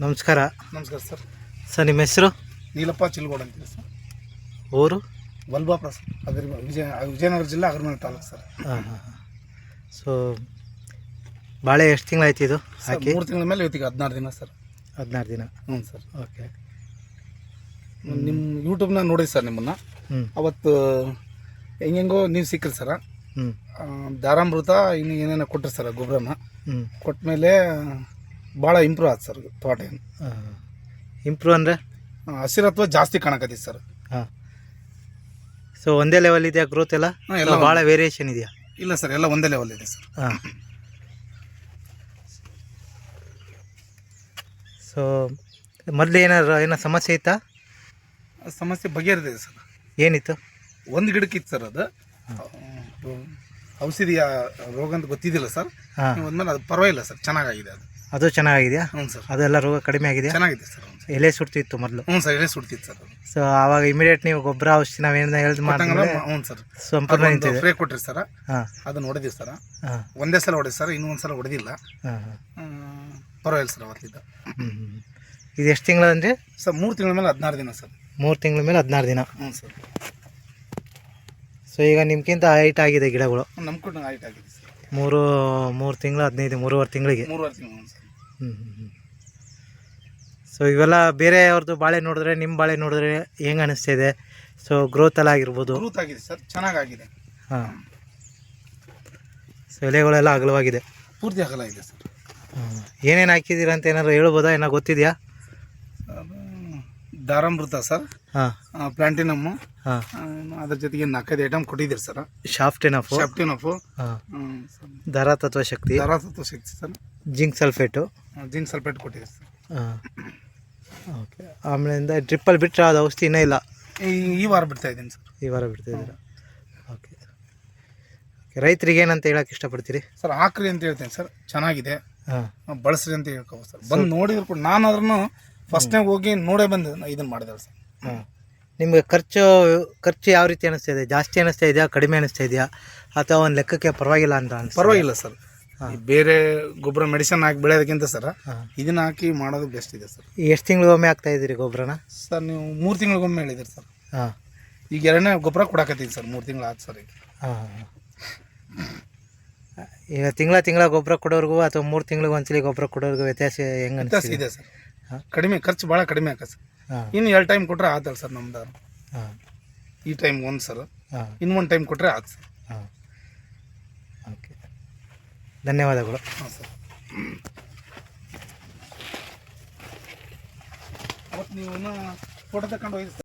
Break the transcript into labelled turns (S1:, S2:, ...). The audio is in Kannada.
S1: ನಮಸ್ಕಾರ.
S2: ನಮಸ್ಕಾರ ಸರ್.
S1: ಸರ್ ನಿಮ್ಮ ಹೆಸರು?
S2: ನೀಲಪ್ಪ ಚಿಲ್ಗೋಡ್ ಅಂತೀವಿ ಸರ್.
S1: ಊರು?
S2: ವಲ್ಬಾಪುರ ಸರ್ ಅಗ್ರಿ ವಿಜಯ ವಿಜಯನಗರ ಜಿಲ್ಲೆ ಅಗರಮನೆ ತಾಲೂಕು ಸರ್.
S1: ಹಾಂ ಹಾಂ ಸೊ ಬಾಳೆ ಎಷ್ಟು ತಿಂಗಳಾಯ್ತು ಇದು ಹಾಕಿ?
S2: ಮೂರು ತಿಂಗಳ ಮೇಲೆ ಇವತ್ತಿಗೆ ಹದಿನಾರು ದಿನ ಸರ್.
S1: ಹದಿನಾರು ದಿನ?
S2: ಹ್ಞೂ ಸರ್.
S1: ಓಕೆ.
S2: ನಿಮ್ಮ ಯೂಟ್ಯೂಬ್ನ ನೋಡಿ ಸರ್ ನಿಮ್ಮನ್ನು. ಅವತ್ತು ಹೆಂಗೆಂಗೋ ನೀವು ಸಿಕ್ಕಿರಿ ಸರ. ದಾರಾಮೃತ ಇನ್ನು ಏನೇನೋ ಕೊಟ್ಟರು ಸರ್ ಗೊಬ್ಬರನ
S1: ಹ್ಞೂ
S2: ಕೊಟ್ಟ ಭಾಳ ಇಂಪ್ರೂವ್ ಆಯ್ತು ಸರ್ ತೋಟ ಏನು
S1: ಇಂಪ್ರೂವ್ ಅಂದರೆ?
S2: ಹಸಿರತ್ವ ಜಾಸ್ತಿ ಕಾಣಕತ್ತೈತಿ ಸರ್.
S1: ಹಾಂ. ಸೊ ಒಂದೇ ಲೆವೆಲ್ ಇದೆಯಾ ಗ್ರೋತ್ ಎಲ್ಲ?
S2: ಹಾಂ ಎಲ್ಲ
S1: ಭಾಳ ವೇರಿಯೇಷನ್ ಇದೆಯಾ?
S2: ಇಲ್ಲ ಸರ್ ಎಲ್ಲ ಒಂದೇ ಲೆವೆಲ್ ಇದೆ ಸರ್.
S1: ಹಾಂ. ಸೊ ಮೊದಲು ಏನಾದ್ರು ಏನೋ ಸಮಸ್ಯೆ ಇತ್ತಾ?
S2: ಸಮಸ್ಯೆ ಬಗೆಹರಿದೆ ಸರ್.
S1: ಏನಿತ್ತು?
S2: ಒಂದು ಗಿಡಕ್ಕಿತ್ತು ಸರ್ ಅದು. ಔಷಧಿಯ ರೋಗ ಅಂತ ಗೊತ್ತಿದ್ದಿಲ್ಲ ಸರ್.
S1: ಹಾಂ.
S2: ನೀವು ಅಂದ್ಮೇಲೆ ಅದು ಪರವಾಗಿಲ್ಲ ಸರ್ ಚೆನ್ನಾಗಾಗಿದೆ ಅದು.
S1: ಅದು ಚೆನ್ನಾಗಿದೆಯಾ?
S2: ಹ್ಞೂ ಸರ್.
S1: ಅದೆಲ್ಲ ರೋಗ ಕಡಿಮೆ ಆಗಿದೆಯಾ?
S2: ಚೆನ್ನಾಗಿದೆ ಸರ್ ಹ್ಞೂ ಸರ್.
S1: ಎಲೆ ಸುಡ್ತಿತ್ತು ಮೊದಲು.
S2: ಹ್ಞೂ ಸರ್ ಎಲೆ ಸುಡ್ತಿತ್ತು ಸರ್. ಅದು
S1: ಸೊ ಆವಾಗ ಇಮಿಡಿಯೇಟ್ ನೀವು ಗೊಬ್ಬರ ಔಷಧಿ ನಾವೇನ ಹೇಳಿದ್
S2: ಮಾಡ್ತೀವಿ
S1: ಮಾಡಿದ್ರೆ
S2: ಹ್ಞೂ ಸರ್.
S1: ಸಂಪೂರ್ಣ ನಿಂತಿದೆ.
S2: ಫ್ರೇ ಕೊಟ್ರಿ ಸರ್.
S1: ಹಾಂ.
S2: ಅದನ್ನ ಹೊಡೆದಿವಿ ಸರ್.
S1: ಹಾಂ.
S2: ಒಂದೇ ಸಲ ಹೊಡೆದು ಸರ್ ಇನ್ನೂ ಒಂದು ಸಲ ಹೊಡೆದಿಲ್ಲ.
S1: ಹಾಂ ಹಾಂ.
S2: ಪರವಾಗಿಲ್ಲ ಸರ್ ಅವತ್ತಿದ್ದ
S1: ಹ್ಞೂ ಇದು ಎಷ್ಟು ತಿಂಗಳಂದ್ರೆ?
S2: ಸರ್ ಮೂರು ತಿಂಗಳ ಮೇಲೆ ಹದಿನಾರು ದಿನ ಸರ್.
S1: ಮೂರು ತಿಂಗಳ ಮೇಲೆ ಹದಿನಾರು ದಿನ.
S2: ಹ್ಞೂ ಸರ್.
S1: ಸೊ ಈಗ ನಿಮ್ಗಿಂತ ಹೈಟ್ ಆಗಿದೆ ಗಿಡಗಳು.
S2: ನಮ್ಮ ಕೂಡ ಹೈಟ್ ಆಗಿದೆ ಸರ್.
S1: ಮೂರು ಮೂರು ತಿಂಗಳು ಹದಿನೈದು ಮೂರುವರೆ ತಿಂಗಳಿಗೆ.
S2: ಮೂರುವರೆ ತಿಂಗಳು ಹ್ಞೂ
S1: ಹ್ಞೂ ಹ್ಞೂ ಸೊ ಇವೆಲ್ಲ ಬೇರೆ ಅವ್ರದ್ದು ಬಾಳೆ ನೋಡಿದ್ರೆ ನಿಮ್ಮ ಬಾಳೆ ನೋಡಿದ್ರೆ ಹೆಂಗೆ ಅನಿಸ್ತಿದೆ? ಸೊ ಗ್ರೋತ್ ಎಲ್ಲ ಆಗಿರ್ಬೋದು.
S2: ಚೆನ್ನಾಗಿದೆ ಆಗಿದೆ ಸರ್ ಚೆನ್ನಾಗಾಗಿದೆ.
S1: ಹಾಂ. ಸೊ ಎಲೆಗಳೆಲ್ಲ ಅಗಲವಾಗಿದೆ.
S2: ಪೂರ್ತಿ ಅಗಲ ಇದೆ ಸರ್.
S1: ಹ್ಞೂ ಏನೇನು ಹಾಕಿದ್ದೀರಾ ಅಂತ ಏನಾದ್ರು ಹೇಳ್ಬೋದಾ? ಏನೋ ಗೊತ್ತಿದೆಯಾ?
S2: ದಾರಾಮೃತ ಸರ್.
S1: ಹಾಂ.
S2: ಪ್ಲಾಂಟಿನಮ್ಮು.
S1: ಹಾಂ.
S2: ಅದ್ರ ಜೊತೆಗೆ ನಾಲ್ಕೈದು ಐಟಮ್ ಕೊಟ್ಟಿದ್ದೀರಿ ಸರ್.
S1: ಶಾಫ್ಟ್ ಏನಫು
S2: ಶಾಪ್ಟಿನಫು
S1: ಹಾಂ. ದರ ತತ್ವ ಶಕ್ತಿ.
S2: ದಾರಾಸತ್ವ ಶಕ್ತಿ sir.
S1: Zinc sulphate.
S2: Zinc sulphate ಕೊಟ್ಟಿದ್ದೀರಿ ಸರ್.
S1: ಹಾಂ. ಓಕೆ ಆಮೇಲಿಂದ ಟ್ರಿಪ್ಪಲ್ಲಿ ಬಿಟ್ಟರೆ ಅದು ಔಷಧಿ ಇನ್ನೂ ಇಲ್ಲ.
S2: ಈ ಈ ವಾರ ಬಿಡ್ತಾ ಇದ್ದೀನಿ ಸರ್.
S1: ಈ ವಾರ ಬಿಡ್ತಿದ್ದೀರಾ ಓಕೆ ಓಕೆ ರೈತರಿಗೆ ಏನಂತ ಹೇಳಕ್ಕೆ ಇಷ್ಟಪಡ್ತೀರಿ?
S2: ಸರ್ ಹಾಕ್ರಿ ಅಂತ ಹೇಳ್ತೀನಿ ಸರ್. ಚೆನ್ನಾಗಿದೆ.
S1: ಹಾಂ.
S2: ಬಳಸ್ರಿ ಅಂತ ಹೇಳ್ಕೋಬೋದು ಸರ್. ಬಂದು ನೋಡಿದ್ರು ಕೂಡ ನಾನು ಅದ್ರೂ ಫಸ್ಟ್ನಾಗ ಹೋಗಿ ನೋಡೇ ಬಂದು ಇದನ್ನ ಮಾಡಿದೆ ಸರ್.
S1: ಹಾಂ ನಿಮಗೆ ಖರ್ಚು ಖರ್ಚು ಯಾವ ರೀತಿ ಅನಿಸ್ತಾ ಇದೆ? ಜಾಸ್ತಿ ಅನಿಸ್ತಾ ಇದೆಯಾ? ಕಡಿಮೆ ಅನಿಸ್ತಾ ಇದೆಯಾ? ಅಥವಾ ಒಂದು ಲೆಕ್ಕಕ್ಕೆ ಪರವಾಗಿಲ್ಲ ಅಂತ
S2: ಪರವಾಗಿಲ್ಲ ಸರ್. ಈ ಬೇರೆ ಗೊಬ್ಬರ ಮೆಡಿಸಿನ್ ಹಾಕಿ ಬೆಳೆಯೋದಕ್ಕಿಂತ ಸರ್ ಇದನ್ನ ಹಾಕಿ ಮಾಡೋದು ಬೆಸ್ಟ್ ಇದೆ ಸರ್.
S1: ಎಷ್ಟು ತಿಂಗಳಿಗೊಮ್ಮೆ ಆಗ್ತಾ ಇದ್ದೀರಿ ಗೊಬ್ಬರನ?
S2: ಸರ್ ನೀವು ಮೂರು ತಿಂಗಳಿಗೊಮ್ಮೆ ಹೇಳಿದಿರಿ ಸರ್.
S1: ಹಾಂ.
S2: ಈಗ ಎರಡನೇ ಗೊಬ್ಬರ ಕೊಡಕತ್ತೀನಿ ಸರ್ ಮೂರು ತಿಂಗಳು ಆಯ್ತು ಸರ್ ಈಗ.
S1: ಹಾಂ. ಈಗ ತಿಂಗಳ ತಿಂಗಳ ಗೊಬ್ಬರ ಕೊಡೋರ್ಗು ಅಥವಾ ಮೂರು ತಿಂಗಳಿಗೆ ಒಂದ್ಸಲಿ ಗೊಬ್ಬರ ಕೊಡೋರ್ಗು ವ್ಯತ್ಯಾಸ ಹೆಂಗೆ
S2: ವ್ಯತ್ಯಾಸ
S1: ಅನಿಸ್ತಿದೆ?
S2: ಇದೆ ಸರ್. ಕಡಿಮೆ ಖರ್ಚು ಭಾಳ ಕಡಿಮೆ ಆಕ ಸರ್. ಇನ್ನು ಎರಡು ಟೈಮ್ ಕೊಟ್ಟರೆ ಆತಲ್ಲ ಸರ್ ನಮ್ದು ಈ ಟೈಮ್ ಒಂದು ಸರ್ ಇನ್ನು ಒಂದು ಟೈಮ್ ಕೊಟ್ಟರೆ ಆಯ್ತು ಸರ್.
S1: ಓಕೆ ಧನ್ಯವಾದಗಳು.
S2: ಹಾಂ ಸರ್. ಅವತ್ತು ನೀವು ಫೋಟೋ ತಗೊಂಡು ಹೋಗಿ ಸರ್.